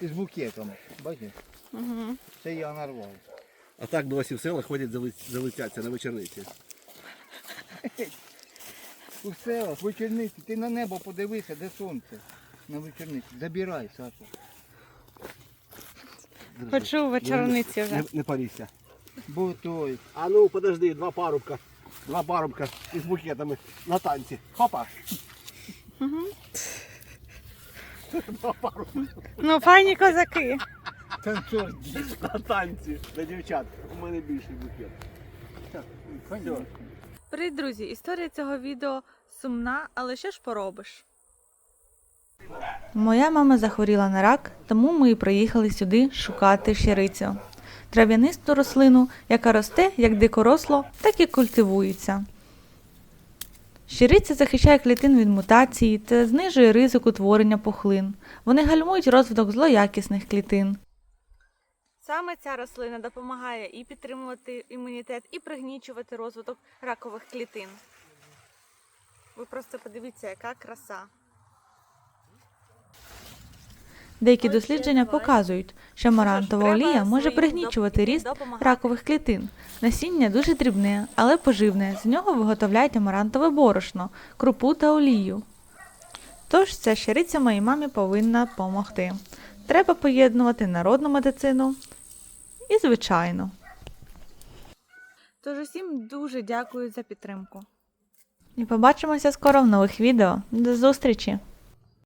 Із букетом. Бачиш? Угу. Це я нарвав. А так досі в села ходять зали- залетяться на вечорниці. У селах, вечорниці, ти на небо подивися, де сонце. На вечорниці. Забирай, Саша. Почув вечорниці вже. Не, не парися. Бо той. А ну подожди, два парубка. Два парубка із букетами на танці. Хопа! Парубка Ну, файні козаки. Танцор. на танці для дівчат. У мене більший букет. Все. Привіт, друзі! Історія цього відео сумна, але що ж поробиш? Моя мама захворіла на рак, тому ми і приїхали сюди шукати щирицю. Трав'янисту рослину, яка росте як дикоросло, так і культивується. Щириця захищає клітин від мутації та знижує ризик утворення пухлин. Вони гальмують розвиток злоякісних клітин. Саме ця рослина допомагає і підтримувати імунітет, і пригнічувати розвиток ракових клітин. Ви просто подивіться, яка краса. Деякі дослідження показують, що марантова олія може пригнічувати ріст ракових клітин. Насіння дуже дрібне, але поживне. З нього виготовляють амарантове борошно, крупу та олію. Тож ця щириця моїй мамі повинна допомогти. Треба поєднувати народну медицину і звичайну. Тож усім дуже дякую за підтримку. І побачимося скоро в нових відео. До зустрічі!